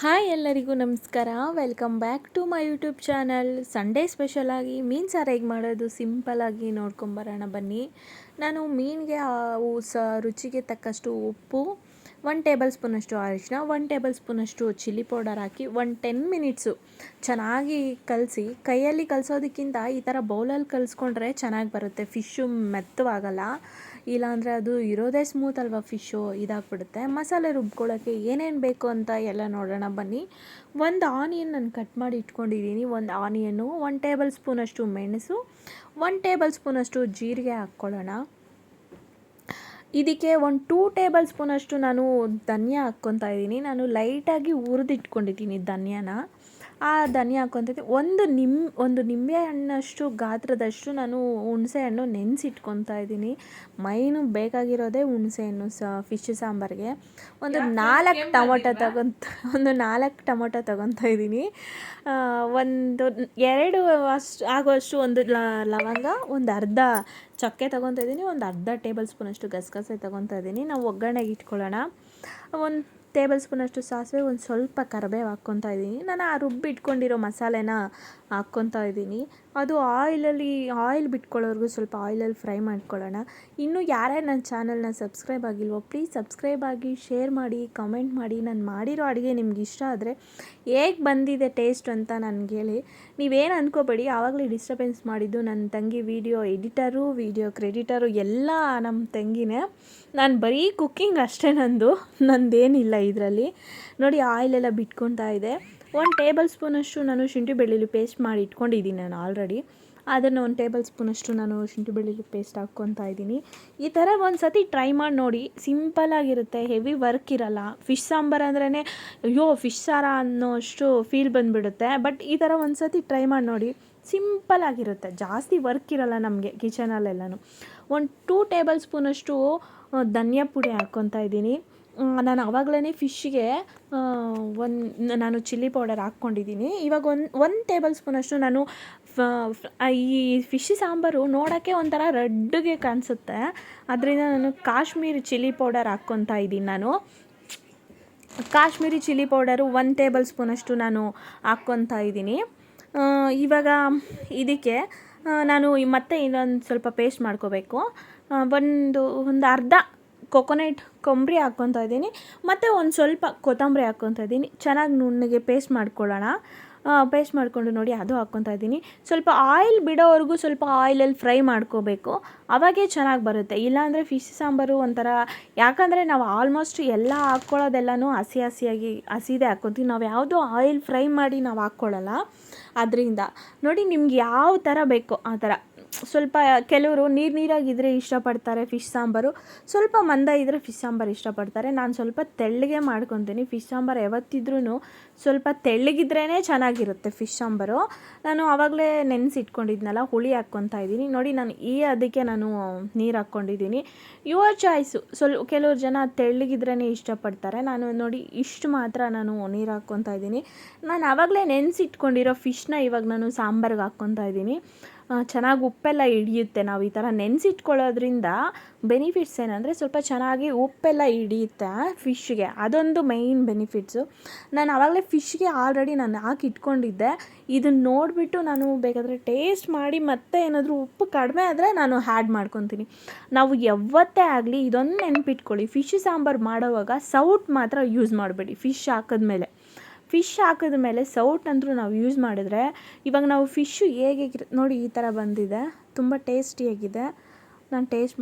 Hi ಎಲ್ಲರಿಗೂ ನಮಸ್ಕಾರ. Welcome back to my YouTube channel Sunday ಸ್ಪೆಷಲಾಗಿ ಮೀನು ಸಾರು ಹೇಗೆ ಮಾಡೋದು ಸಿಂಪಲಾಗಿ ನೋಡ್ಕೊಂಬರೋಣ ಬನ್ನಿ. ನಾನು ಮೀನಿಗೆ ರುಚಿಗೆ ತಕ್ಕಷ್ಟು ಉಪ್ಪು ಒನ್ ಟೇಬಲ್ ಸ್ಪೂನಷ್ಟು ಅರಿಶಿನ ಒನ್ ಟೇಬಲ್ ಸ್ಪೂನಷ್ಟು ಚಿಲ್ಲಿ ಪೌಡರ್ ಹಾಕಿ ಒನ್ ಟೆನ್ ಮಿನಿಟ್ಸು ಚೆನ್ನಾಗಿ ಕಲಸಿ. ಕೈಯಲ್ಲಿ ಕಲಿಸೋದಕ್ಕಿಂತ ಈ ಥರ ಬೌಲಲ್ಲಿ ಕಲಿಸ್ಕೊಂಡ್ರೆ ಚೆನ್ನಾಗಿ ಬರುತ್ತೆ. ಫಿಶ್ಶು ಮೆತ್ತವಾಗಲ್ಲ. ಇಲ್ಲಾಂದರೆ ಅದು ಇರೋದೇ ಸ್ಮೂತ್ ಅಲ್ವಾ ಫಿಶ್ಶು? ಇದಾಗ್ಬಿಡುತ್ತೆ. ಮಸಾಲೆ ರುಬ್ಕೊಳ್ಳೋಕ್ಕೆ ಏನೇನು ಬೇಕು ಅಂತ ಎಲ್ಲ ನೋಡೋಣ. ಬನ್ನಿ. ಒಂದು ಆನಿಯನ್ ನಾನು ಕಟ್ ಮಾಡಿ ಇಟ್ಕೊಂಡಿದ್ದೀನಿ. ಒಂದು ಆನಿಯನ್ನು, ಒನ್ ಟೇಬಲ್ ಸ್ಪೂನಷ್ಟು ಮೆಣಸು, ಒನ್ ಟೇಬಲ್ ಸ್ಪೂನಷ್ಟು ಜೀರಿಗೆ ಹಾಕ್ಕೊಳ್ಳೋಣ. ಇದಕ್ಕೆ ಒಂದು ಟೂ ಟೇಬಲ್ ಸ್ಪೂನಷ್ಟು ನಾನು ಧನಿಯಾ ಹಾಕ್ಕೊತಾ ಇದ್ದೀನಿ. ನಾನು ಲೈಟಾಗಿ ಹುರಿದಿಟ್ಕೊಂಡಿದ್ದೀನಿ ಧನಿಯಾನ. ಆ ಧನಿಯಾ ಹಾಕ್ಕೊತಿದ್ದೆ ಒಂದು ನಿಮ್ ಒಂದು ನಿಂಬೆ ಹಣ್ಣಷ್ಟು ಗಾತ್ರದಷ್ಟು ನಾನು ಹುಣಸೆ ಹಣ್ಣು ನೆನೆಸಿಟ್ಕೊತಾ ಇದ್ದೀನಿ. ಮೈನು ಬೇಕಾಗಿರೋದೇ ಹುಣಸೆ ಹಣ್ಣು ಸ ಫಿಶ್ ಸಾಂಬಾರಿಗೆ. ಒಂದು ನಾಲ್ಕು ಟೊಮೊಟೊ ತಗೊಂತ ಒಂದು ನಾಲ್ಕು ಟೊಮೊಟೊ ತಗೊತಾ ಇದ್ದೀನಿ. ಒಂದು ಎರಡು ಅಷ್ಟು ಆಗುವಷ್ಟು ಒಂದು ಲವಂಗ ಒಂದು ಅರ್ಧ ಚಕ್ಕೆ ತೊಗೊತಾ ಇದ್ದೀನಿ. ಒಂದು ಅರ್ಧ ಟೇಬಲ್ ಸ್ಪೂನಷ್ಟು ಗಸಗಸೆ ತೊಗೊತಾ ಇದ್ದೀನಿ. ನಾವು ಒಗ್ಗರಣೆಗೆ ಇಟ್ಕೊಳ್ಳೋಣ. ಒಂದು ಟೇಬಲ್ ಸ್ಪೂನಷ್ಟು ಸಾಸಿವೆ ಒಂದು ಸ್ವಲ್ಪ ಕರಿಬೇವು ಹಾಕ್ಕೊತಾ ಇದ್ದೀನಿ. ನಾನು ಆ ರುಬ್ಬಿಟ್ಕೊಂಡಿರೋ ಮಸಾಲೆನ ಹಾಕ್ಕೊತಾ ಇದ್ದೀನಿ. ಅದು ಆಯಿಲಲ್ಲಿ, ಆಯಿಲ್ ಬಿಟ್ಕೊಳ್ಳೋರ್ಗು ಸ್ವಲ್ಪ ಆಯಿಲಲ್ಲಿ ಫ್ರೈ ಮಾಡ್ಕೊಳ್ಳೋಣ. ಇನ್ನೂ ಯಾರ್ಯಾರು ನನ್ನ ಚಾನಲ್ನ ಸಬ್ಸ್ಕ್ರೈಬ್ ಆಗಿಲ್ವೋ, ಪ್ಲೀಸ್ ಸಬ್ಸ್ಕ್ರೈಬ್ ಆಗಿ, ಶೇರ್ ಮಾಡಿ, ಕಮೆಂಟ್ ಮಾಡಿ. ನಾನು ಮಾಡಿರೋ ಅಡುಗೆ ನಿಮ್ಗೆ ಇಷ್ಟ ಆದರೆ ಹೇಗೆ ಬಂದಿದೆ ಟೇಸ್ಟ್ ಅಂತ ನನಗೆ ಹೇಳಿ. ನೀವೇನು ಅಂದ್ಕೋಬೇಡಿ ಆವಾಗಲೇ ಡಿಸ್ಟರ್ಬೆನ್ಸ್ ಮಾಡಿದ್ದು ನನ್ನ ತಂಗಿ ವೀಡಿಯೋ ಎಡಿಟರು, ವೀಡಿಯೋ ಕ್ರೆಡಿಟರು, ಎಲ್ಲ ನಮ್ಮ ತಂಗಿನೇ. ನಾನು ಬರೀ ಕುಕ್ಕಿಂಗ್ ಅಷ್ಟೇ ನಂದು, ನಂದೇನಿಲ್ಲ ಇದರಲ್ಲಿ. ನೋಡಿ ಆಯಿಲೆಲ್ಲ ಬಿಟ್ಕೊತಾ ಇದೆ. ಒಂದು ಟೇಬಲ್ ಸ್ಪೂನಷ್ಟು ನಾನು ಶುಂಠಿ ಬೆಳ್ಳುಳ್ಳಿ ಪೇಸ್ಟ್ ಮಾಡಿ ಇಟ್ಕೊಂಡಿದ್ದೀನಿ ನಾನು ಆಲ್ರೆಡಿ ಅದನ್ನು ಒಂದು ಟೇಬಲ್ ಸ್ಪೂನಷ್ಟು ನಾನು ಶುಂಠಿ ಬೆಳ್ಳುಳ್ಳಿ ಪೇಸ್ಟ್ ಹಾಕ್ಕೊತಾ ಇದ್ದೀನಿ. ಈ ಥರ ಒಂದು ಸತಿ ಟ್ರೈ ಮಾಡಿ ನೋಡಿ. ಸಿಂಪಲಾಗಿರುತ್ತೆ ಹೆವಿ ವರ್ಕ್ ಇರಲ್ಲ. ಫಿಶ್ ಸಾಂಬಾರು ಅಂದ್ರೇ ಅಯ್ಯೋ ಫಿಶ್ ಸಾರ ಅನ್ನೋ ಅಷ್ಟು ಫೀಲ್ ಬಂದುಬಿಡುತ್ತೆ. ಬಟ್ ಈ ಥರ ಒಂದು ಸತಿ ಟ್ರೈ ಮಾಡಿ ನೋಡಿ. ಸಿಂಪಲಾಗಿರುತ್ತೆ ಜಾಸ್ತಿ ವರ್ಕ್ ಇರಲ್ಲ ನಮಗೆ ಕಿಚನಲ್ಲೆಲ್ಲನೂ ಒಂದು ಟೂ ಟೇಬಲ್ ಸ್ಪೂನಷ್ಟು ಧನಿಯಾ ಪುಡಿ ಹಾಕ್ಕೊತಾ ಇದ್ದೀನಿ. ನಾನು ಆವಾಗಲೇ ಫಿಶ್ಗೆ ಒಂದು, ನಾನು ಚಿಲ್ಲಿ ಪೌಡರ್ ಹಾಕ್ಕೊಂಡಿದ್ದೀನಿ ಇವಾಗ ಒಂದು ಒಂದು ಟೇಬಲ್ ಸ್ಪೂನಷ್ಟು ನಾನು ಈ ಫಿಶ್ ಸಾಂಬಾರು ನೋಡೋಕ್ಕೆ ಒಂಥರ ರೆಡ್ಗೆ ಕಾಣಿಸುತ್ತೆ. ಅದರಿಂದ ನಾನು ಕಾಶ್ಮೀರಿ ಚಿಲ್ಲಿ ಪೌಡರ್ ಹಾಕ್ಕೊತಾ ಇದ್ದೀನಿ ನಾನು. ಕಾಶ್ಮೀರಿ ಚಿಲ್ಲಿ ಪೌಡರು ಒಂದು ಟೇಬಲ್ ಸ್ಪೂನಷ್ಟು ನಾನು ಹಾಕ್ಕೊತಾ ಇದ್ದೀನಿ ಇವಾಗ ಇದಕ್ಕೆ ನಾನು ಮತ್ತೆ ಇನ್ನೊಂದು ಸ್ವಲ್ಪ ಪೇಸ್ಟ್ ಮಾಡ್ಕೋಬೇಕು. ಒಂದು ಒಂದು ಅರ್ಧ ಕೊಕೊನೆಟ್ ಕೊಂಬರಿ ಹಾಕ್ಕೊತಾ ಇದ್ದೀನಿ. ಮತ್ತು ಒಂದು ಸ್ವಲ್ಪ ಕೊತ್ತಂಬರಿ ಹಾಕ್ಕೊತಾ ಇದ್ದೀನಿ. ಚೆನ್ನಾಗಿ ನುಣ್ಣಗೆ ಪೇಸ್ಟ್ ಮಾಡ್ಕೊಳ್ಳೋಣ. ಪೇಸ್ಟ್ ಮಾಡಿಕೊಂಡು ನೋಡಿ ಅದು ಹಾಕ್ಕೊತಾ ಇದ್ದೀನಿ. ಸ್ವಲ್ಪ ಆಯಿಲ್ ಬಿಡೋವರೆಗೂ ಸ್ವಲ್ಪ ಆಯಿಲಲ್ಲಿ ಫ್ರೈ ಮಾಡ್ಕೋಬೇಕು. ಅವಾಗೇ ಚೆನ್ನಾಗಿ ಬರುತ್ತೆ. ಇಲ್ಲಾಂದರೆ ಫಿಶ್ ಸಾಂಬಾರು ಒಂಥರ, ಯಾಕಂದರೆ ನಾವು ಆಲ್ಮೋಸ್ಟ್ ಎಲ್ಲ ಹಾಕ್ಕೊಳ್ಳೋದೆಲ್ಲನೂ ಹಸಿ ಹಸಿಯಾಗಿ, ಹಸಿದೇ ಹಾಕ್ಕೊತೀವಿ. ನಾವು ಯಾವುದೂ ಆಯಿಲ್ ಫ್ರೈ ಮಾಡಿ ನಾವು ಹಾಕ್ಕೊಳ್ಳಲ್ಲ. ಅದರಿಂದ. ನೋಡಿ ನಿಮ್ಗೆ ಯಾವ ಥರ ಬೇಕೋ ಆ ಥರ ಸ್ವಲ್ಪ ಕೆಲವರು ನೀರು ನೀರಾಗಿದ್ದರೆ ಇಷ್ಟಪಡ್ತಾರೆ ಫಿಶ್ ಸಾಂಬಾರು. ಸ್ವಲ್ಪ ಮಂದ ಇದ್ದರೆ ಫಿಶ್ ಸಾಂಬಾರು ಇಷ್ಟಪಡ್ತಾರೆ. ನಾನು ಸ್ವಲ್ಪ ತೆಳ್ಳಗೆ ಮಾಡ್ಕೊತೀನಿ. ಫಿಶ್ ಸಾಂಬಾರು ಯಾವತ್ತಿದ್ರೂ ಸ್ವಲ್ಪ ತೆಳ್ಳಗಿದ್ರೇ ಚೆನ್ನಾಗಿರುತ್ತೆ ಫಿಶ್ ಸಾಂಬಾರು. ನಾನು ಆವಾಗಲೇ ನೆನೆಸಿಟ್ಕೊಂಡಿದ್ನಲ್ಲ, ಹುಳಿ ಹಾಕ್ಕೊತಾ ಇದ್ದೀನಿ. ನೋಡಿ, ನಾನು ಈ ಅದಕ್ಕೆ ನಾನು ನೀರು ಹಾಕ್ಕೊಂಡಿದ್ದೀನಿ. ಯುವರ್ ಚಾಯ್ಸು ಸ್ವಲ್ಪ ಕೆಲವ್ರು ಜನ ತೆಳ್ಳಗಿದ್ರೇ ಇಷ್ಟಪಡ್ತಾರೆ. ನಾನು ನೋಡಿ, ಇಷ್ಟು ಮಾತ್ರ ನಾನು ನೀರು ಹಾಕ್ಕೊತಾ ಇದ್ದೀನಿ. ನಾನು ಆವಾಗಲೇ ನೆನೆಸಿಟ್ಕೊಂಡಿರೋ ಫಿಶ್ನ ಇವಾಗ ನಾನು ಸಾಂಬಾರ್ಗೆ ಹಾಕ್ಕೊತಾ ಇದ್ದೀನಿ. ಚೆನ್ನಾಗಿ ಉಪ್ಪೆಲ್ಲ ಹಿಡಿಯುತ್ತೆ. ನಾವು ಈ ಥರ ನೆನೆಸಿಟ್ಕೊಳ್ಳೋದ್ರಿಂದ ಬೆನಿಫಿಟ್ಸ್ ಏನಂದರೆ ಸ್ವಲ್ಪ ಚೆನ್ನಾಗಿ ಉಪ್ಪೆಲ್ಲ ಹಿಡಿಯುತ್ತೆ ಫಿಶ್ಗೆ ಅದೊಂದು ಮೈನ್ ಬೆನಿಫಿಟ್ಸು ನಾನು ಆವಾಗಲೇ ಫಿಶ್ಗೆ ಆಲ್ರೆಡಿ ನಾನು ಹಾಕಿ ಇಟ್ಕೊಂಡಿದ್ದೆ ಇದನ್ನು ನೋಡಿಬಿಟ್ಟು ನಾನು ಬೇಕಾದರೆ ಟೇಸ್ಟ್ ಮಾಡಿ ಮತ್ತೆ ಏನಾದರೂ ಉಪ್ಪು ಕಡಿಮೆ ಆದರೆ ನಾನು ಹ್ಯಾಡ್ ಮಾಡ್ಕೊತೀನಿ. ನಾವು ಯಾವತ್ತೇ ಆಗಲಿ ಇದೊಂದು ನೆನಪಿಟ್ಕೊಳ್ಳಿ. ಫಿಶ್ ಸಾಂಬಾರು ಮಾಡೋವಾಗ ಸೌಟ್ ಮಾತ್ರ ಯೂಸ್ ಮಾಡಬೇಡಿ. ಫಿಶ್ ಹಾಕಿದ್ಮೇಲೆ. ಫಿಶ್ ಹಾಕಿದ ಮೇಲೆ ಸೌಟ್ ಅಂದರೂ ನಾವು ಯೂಸ್ ಮಾಡಿದ್ರೆ ಇವಾಗ ನಾವು ಫಿಶ್ಶು ಹೇಗೆ ನೋಡಿ ಈ ಥರ ಬಂದಿದೆ. ತುಂಬ ಟೇಸ್ಟಿಯಾಗಿದೆ. ನಾನು ಟೇಸ್ಟ್